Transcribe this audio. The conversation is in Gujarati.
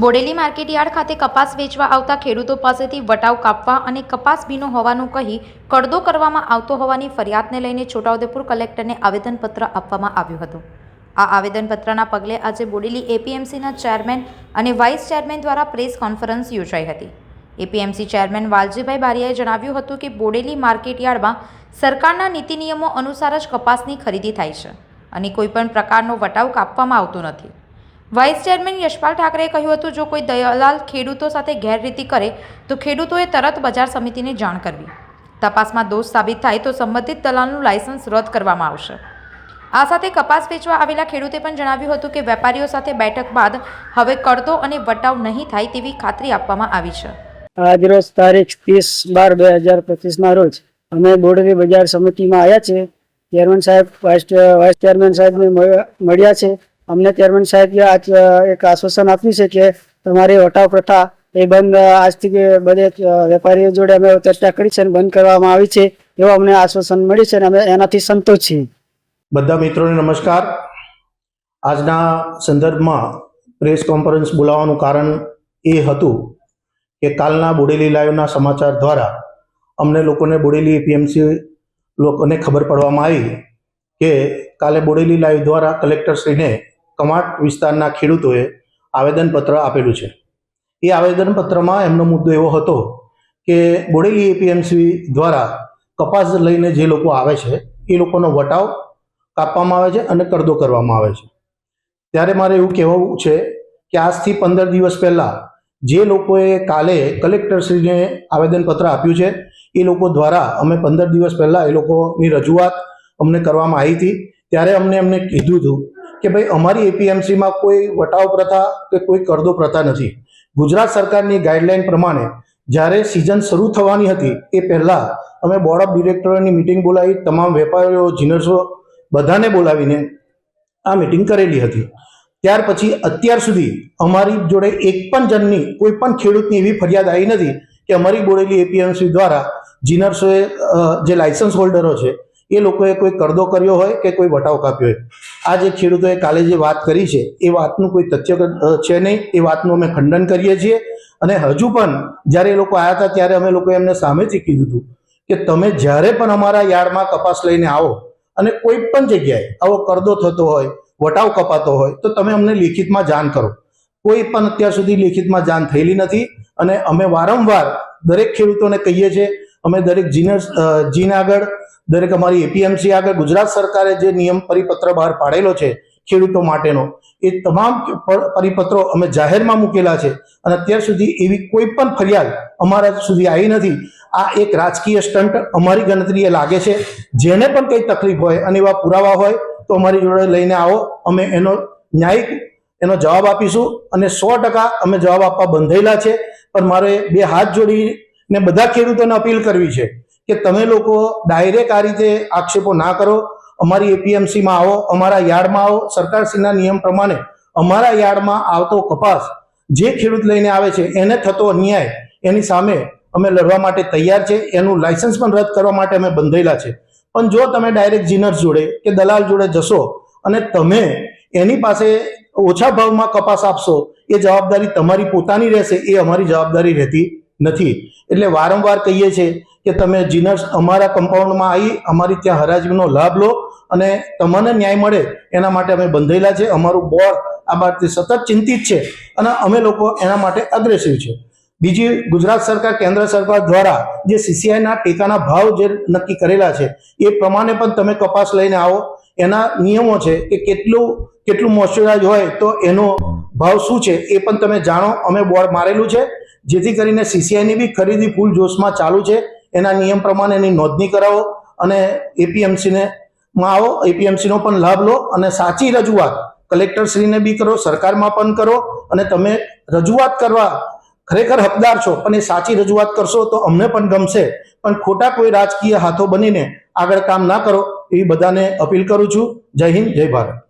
બોડેલી માર્કેટયાર્ડ ખાતે કપાસ વેચવા આવતા ખેડૂતો પાસેથી વટાવ કાપવા અને કપાસ ભીનો હોવાનું કહી કડદો કરવામાં આવતો હોવાની ફરિયાદને લઈને છોટાઉદેપુર કલેક્ટરને આવેદનપત્ર આપવામાં આવ્યું હતું. આ આવેદનપત્રના પગલે આજે બોડેલી એપીએમસીના ચેરમેન અને વાઇસ ચેરમેન દ્વારા પ્રેસ કોન્ફરન્સ યોજાઈ હતી. એપીએમસી ચેરમેન વાલજીભાઈ બારિયાએ જણાવ્યું હતું કે બોડેલી માર્કેટયાર્ડમાં સરકારના નીતિ નિયમો અનુસાર જ કપાસની ખરીદી થાય છે અને કોઈપણ પ્રકારનો વટાવ કાપવામાં આવતો નથી. વાઇસ ચેરમેન યશપાલ ઠાકરેએ કહ્યું હતું, જો કોઈ દલાલ ખેડૂતો સાથે ગેરરીતિ કરે, તો ખેડૂતોએ તરત બજાર સમિતિને જાણ કરવી. તપાસમાં દોષ સાબિત થાય તો સંબંધિત દલાલનું લાયસન્સ રદ કરવામાં આવશે. આ સાથે કપાસ વેચવા આવેલા ખેડૂતે પણ જણાવ્યું હતું કે, વેપારીઓ સાથે બેઠક બાદ હવે કરતો અને વટાવ નહીં થાય તેવી ખાતરી આપવામાં આવી છે. આજરોજ તારીખ ત્રીસ બાર બે હજાર પચીસના રોજ અમે બોડેલી બજાર સમિતિમાં આવ્યા છે ચેરમેન સાહેબ વાઇસ ચેરમેન સાહેબને મળ- મળ્યા છે. અમને ચેરમેન સાહેબ એક આશ્વાસન આપ્યું છે કે તમારી વટાવ પ્રથા એ બંધ આજથી બધે વેપારીઓ જોડે અમે ચર્ચા કરી છે અને બંધ કરવામાં આવી છે એવું અમને આશ્વાસન મળ્યું છે અને અમે એનાથી સંતોષ છીએ. બધા મિત્રોને નમસ્કાર. આજના સંદર્ભમાં પ્રેસ કોન્ફરન્સ બોલાવવાનું કારણ એ હતું કે કાલના બોડેલી લાઈવના સમાચાર દ્વારા અમને લોકોને બોડેલી એપીએમસી લોકોને ખબર પડવામાં આવી કે કાલે બોડેલી લાઈવ દ્વારા કલેક્ટરશ્રીને કમાટ વિસ્તારના ખેડૂતોએ આવેદનપત્ર આપેલું છે. એ આવેદનપત્રમાં એમનો મુદ્દો એવો હતો કે બોડેલી એપીએમસી દ્વારા કપાસ લઈને જે લોકો આવે છે, એ લોકોનો વટાવ કાપવામાં આવે છે અને કરદો કરવામાં આવે છે. ત્યારે મારે એવું કહેવું છે કે આજથી પંદર દિવસ પહેલાં જે લોકોએ કાલે કલેક્ટરશ્રીને આવેદનપત્ર આપ્યું છે, એ લોકો દ્વારા અમે પંદર દિવસ પહેલાં એ લોકોની રજૂઆત અમને કરવામાં આવી હતી. ત્યારે અમને એમને કીધું હતું કે ભાઈ અમારી એપીએમસીમાં કોઈ વટાવ પ્રથા કે કોઈ કરદો પ્રથા નથી. ગુજરાત સરકારની ગાઈડલાઈન પ્રમાણે જ્યારે સિઝન શરૂ થવાની હતી એ પહેલાં અમે બોર્ડ ઓફ ડિરેક્ટરોની મિટિંગ બોલાવી, તમામ વેપારીઓ, જીનર્સો બધાને બોલાવીને આ મિટિંગ કરેલી હતી. ત્યાર પછી અત્યાર સુધી અમારી જોડે એક પણ જણની, કોઈ પણ ખેડૂતની એવી ફરિયાદ આવી નથી કે અમારી બોલેલી એપીએમસી દ્વારા જીનર્સોએ જે લાયસન્સ હોલ્ડરો છે એ લોકોએ કોઈ કરદો કર્યો હોય કે કોઈ વટાવ કાપ્યો હોય. આ જે ખેડૂતોએ કાલે જે વાત કરી છે, એ વાતનું કોઈ તથ્ય છે નહીં. એ વાતનું અમે ખંડન કરીએ છીએ. અને હજુ પણ જ્યારે એ લોકો આવ્યા હતા, ત્યારે અમે લોકોએ એમને સામેથી કીધું હતું કે તમે જ્યારે પણ અમારા યાર્ડમાં કપાસ લઈને આવો અને કોઈ પણ જગ્યાએ આવો કરદો થતો હોય, વટાવ કપાતો હોય, તો તમે અમને લિખિતમાં જાણ કરો. કોઈ પણ અત્યાર સુધી લિખિતમાં જાણ થયેલી નથી. અને અમે વારંવાર દરેક ખેડૂતોને કહીએ છીએ અમે દરેક જીનર જીન આગળ, દરેક અમારી એપીએમસી આગળ, ગુજરાત સરકારે જે નિયમ પરિપત્ર બહાર પાડેલો છે, ખેડૂતો માટેનો, એ તમામ પરિપત્રો અમે જાહેરમાં મૂકેલા છે. અને અત્યાર સુધી એવી કોઈ પણ ફરિયાદ અમારા સુધી આવી નથી. આ એક રાજકીય સ્ટન્ટ અમારી ગણતરીએ લાગે છે. જેને પણ કંઈ તકલીફ હોય અને એવા પુરાવા હોય, તો અમારી જોડે લઈને આવો. અમે એનો ન્યાયિક, એનો જવાબ આપીશું. અને સો ટકા અમે જવાબ આપવા બંધાયેલા છે. પણ મારે બે હાથ જોડીને બધા ખેડૂતોને અપીલ કરવી છે કે તમે લોકો ડાયરેક્ટ આ રીતે આક્ષેપો ના કરો. અમારી એપીએમસીમાં આવો, અમારા યાર્ડમાં આવો. સરકારશ્રીના નિયમ પ્રમાણે અમારા યાર્ડમાં આવતો કપાસ જે ખેડૂત લઈને આવે છે, એને થતો અન્યાય એની સામે અમે લડવા માટે તૈયાર છે. એનું લાયસન્સ પણ રદ કરવા માટે અમે બંધાયેલા છે. પણ જો તમે ડાયરેક્ટ જીનર્સ જોડે કે દલાલ જોડે જશો અને તમે એની પાસે ઓછા ભાવમાં કપાસ આપશો, એ જવાબદારી તમારી પોતાની રહેશે, એ અમારી જવાબદારી રહેતી નથી. એટલે વારંવાર કહીએ છીએ કે તમે જીનર્સ અમારા કમ્પાઉન્ડમાં આવી અમારી ત્યાં હરાજીનો લાભ લો અને તમને ન્યાય મળે એના માટે અમે બંધાયેલા છે. અમારું બોર્ડ આ બાબતે સતત ચિંતિત છે અને અમે લોકો એના માટે અગ્રેસિવ છે. બીજી ગુજરાત સરકાર, કેન્દ્ર સરકાર દ્વારા જે સીસીઆઈના ટેકાના ભાવ જે નક્કી કરેલા છે, એ પ્રમાણે પણ તમે કપાસ લઈને આવો. એના નિયમો છે કે કેટલું કેટલું મોઇશ્ચરાઇઝ હોય તો એનો ભાવ શું છે એ પણ તમે જાણો. અમે બોર્ડ મારેલું છે. જેથી કરીને સીસીઆઈની બી ખરીદી ફૂલ જોશમાં ચાલુ છે. એના નિયમ પ્રમાણે એની નોંધણી કરાવો અને એપીએમસીને માં આવો. એપીએમસીનો પણ લાભ લો અને સાચી રજૂઆત કલેક્ટરશ્રીને બી કરો, સરકારમાં પણ કરો અને તમે રજૂઆત કરવા ખરેખર હકદાર છો, પણ એ સાચી રજૂઆત કરશો તો અમને પણ ગમશે. પણ ખોટા કોઈ રાજકીય હાથો બનીને આગળ કામ ના કરો એવી બધાને અપીલ કરું છું. જય હિન્દ, જય ભારત.